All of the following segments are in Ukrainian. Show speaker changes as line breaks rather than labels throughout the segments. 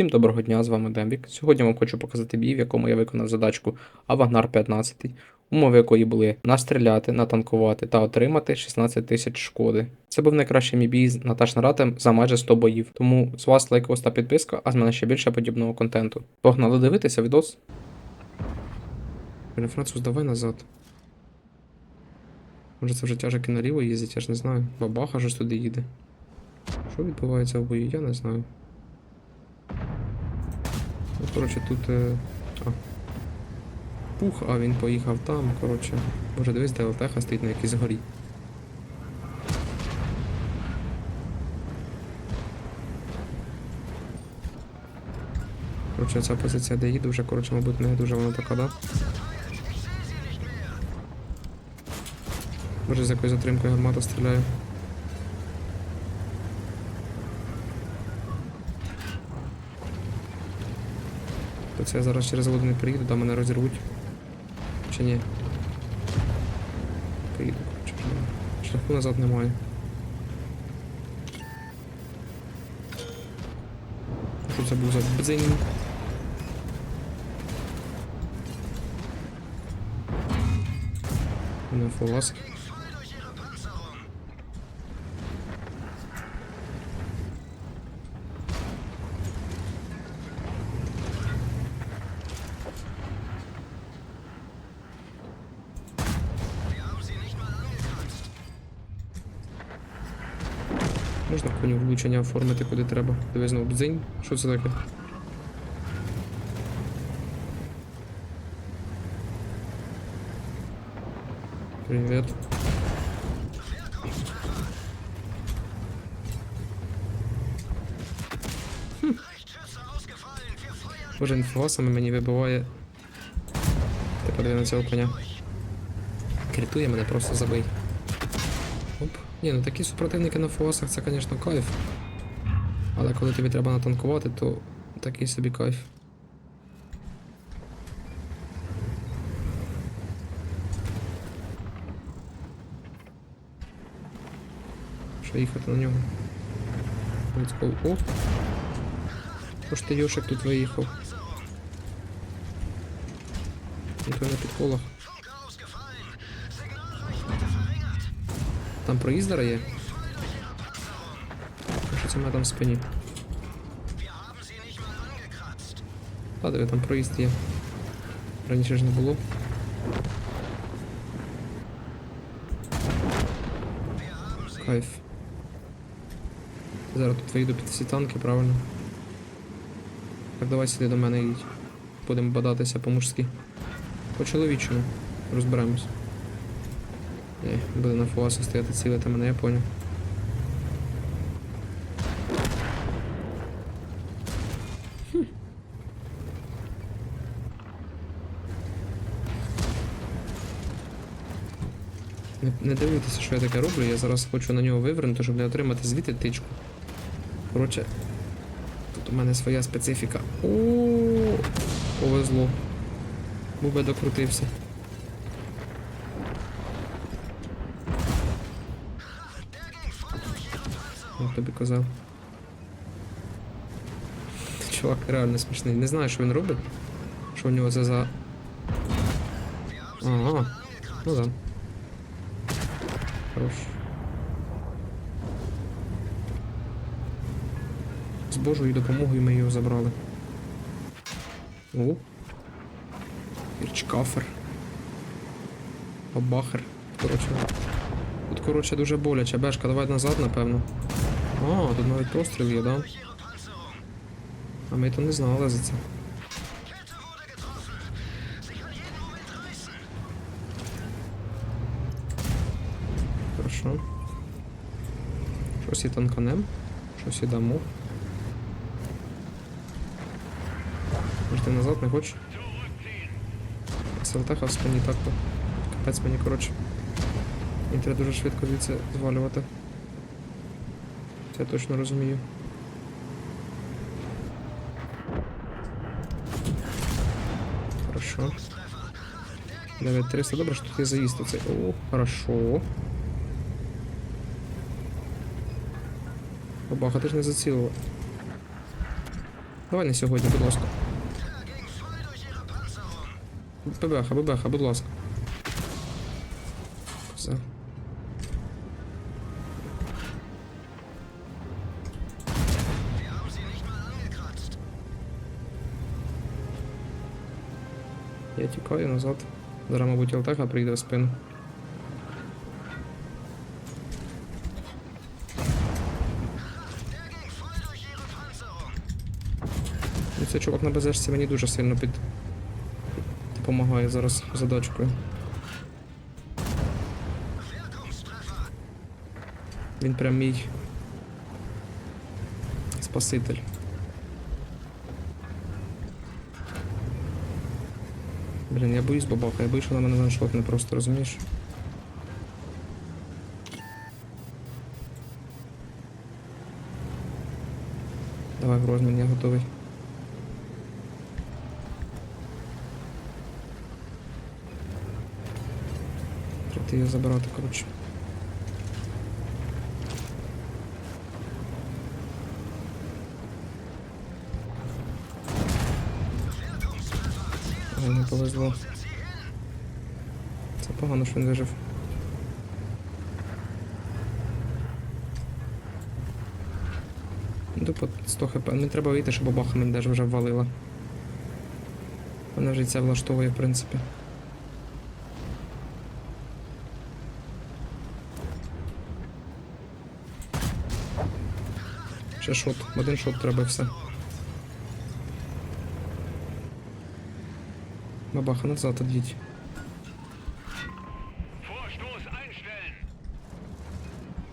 Всім доброго дня, з вами Дембік. Сьогодні вам хочу показати бій, в якому я виконав задачку Авагнар 15, умови якої були настріляти, натанкувати та отримати 16 тисяч шкоди. Це був найкращий мій бій з Наташ за майже 100 боїв, тому з вас лайкос та підписка, а з мене ще більше подібного контенту. Погнали дивитися відос. Блін, Француз, давай назад. Може це вже тяжики наліво їздять, я ж не знаю. Бабаха ж туди їде. Що відбувається в бою, я не знаю. Ну, коротше, тут. Е... А. Пух, а він поїхав там, коротше. Може дивись, де ЛТХ стоїть на якійсь горі. Коротше, ця позиція, де їду, вже, коротше, мабуть, не дуже вона така, да? Може з якоюсь затримкою гармата стріляє. То це я зараз через воду не приїду, там мене розірвуть. Чи ні? Поїду, коротше. Шляху назад немає. Що це був за бдзинь? Не фулас. Можна коні влучення оформити куди треба. Диви знову бдзинь. Що це таке? Привет. Хм. Боже, інфосами мені вибиває. Ти подиви на цього коня. Критує мене просто забий. Ні, ну такі супротивники на фуасах це, звісно, кайф. Але коли тобі треба натанкувати, то такий собі кайф. Що їхати на нього? Let's go. О! Що ж ти Йошик тут виїхав? Ну то на підколах. Там проїздера є? Що це мене там в спині? Та диви, там проїзд є. Раніше ж не було. Кайф. Зараз тут вийду під всі танки, правильно? Так, давай сюди до мене їдь. Будемо бадатися по-мужськи. По-чоловічому. Розберемось. Ні, буде на фуасі стояти цілити мене, я поняв. Не, не дивуйтеся, що я таке роблю, я зараз хочу на нього вивернути, щоб не отримати звідти тичку. Коротше, тут у мене своя специфіка. О, повезло. Був би докрутився. Тобі казав. Чувак реально смішний. Не знаю, що він робить. Що у нього це за. Ага. Ну да. Хорош. З Божою допомогою ми його забрали. О. Ірчкафер. Бабахер. Коротше. Тут, коротше, дуже боляче. Бешка, давай назад, напевно. А, тут навіть постріл є, да? А ми то не знали за це. Хорошо. Щось і танканем, щось і дамо. Може ти назад не хочеш? СЛТХ в спині так то. Капець мені, коротше. Мені треба дуже швидко звідси звалювати. Це я точно розумію. Хорошо. 9300. Добре, що тут є заїзд оцей. О, хорошо. Бабаха, ти ж не зацілила. Давай не сьогодні, будь ласка. Бебеха, бебеха, будь ласка. Я тікаю назад. Зараз, мабуть, ЛТХ прийде в спину. Ну, Цей чувак на БЗшці мені дуже сильно під... допомагає зараз задачкою. Він прям мій спаситель. Блін, я боюсь бабаха, я боюсь, що на мене ваншотне просто, розумієш? Давай в розмін, я готовий. Треба її забирати, коротше. Ой, не повезло. Це погано, що він вижив. Тупо 100 хп. Мені треба вийти, щоб бабаха мене даже вже ввалила. Мене вже це влаштовує, в принципі. Ще шот. Один шот треба і все. Бабаха назад від'їдь.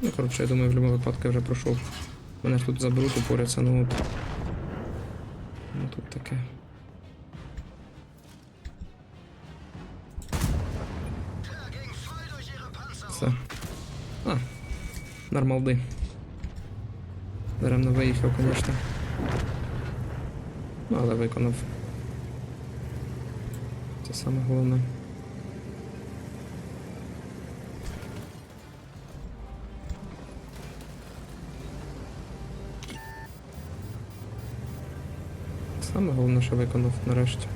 Ну, коротше, я думаю, в будь-якому випадку я вже пройшов. Мене ж тут заберуть, упоряться, ну. Ну тут таке. Все. А, нормалди. Даремно виїхав, звісно. Ну, але виконав. Це саме головне. Саме головне, що виконав нарешті.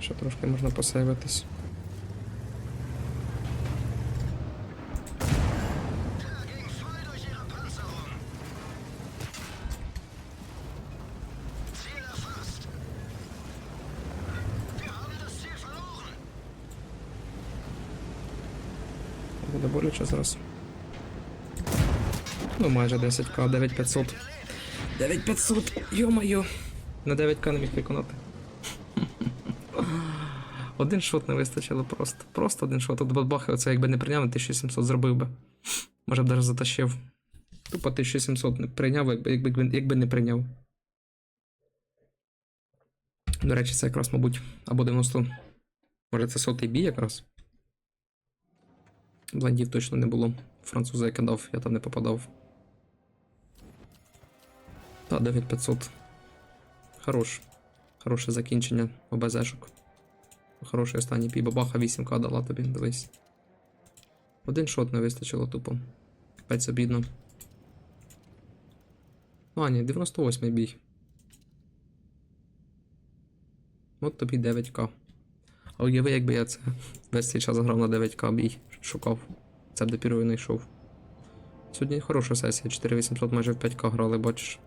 Ще трошки можна посейвитись. Буде боляче зараз. Ну, майже 10к, 9500. 9500, йо-моє. На 9к не міг виконати. Один шот не вистачило просто. Просто один шот. От бабахи оце якби не прийняв, 1700 зробив би. Може б навіть затащив. Тупо 1700 не прийняв, якби, якби, якби не прийняв. До речі, це якраз, мабуть, або 90. Може це сотий бій якраз. Блендів точно не було. Француза я кидав, я там не попадав. Та, 9500. Хорош. Хороше закінчення ОБЗшок. Хороший останній пій. Бабаха 8к дала тобі, дивись. Один шот не вистачило тупо. Капець обідно. Ну, а ні, 98 бій. От тобі 9к. А уяви, якби я це весь цей час грав на 9к бій, шукав. Це б допіру не йшов. Сьогодні хороша сесія, 4800 майже в 5к грали, бачиш.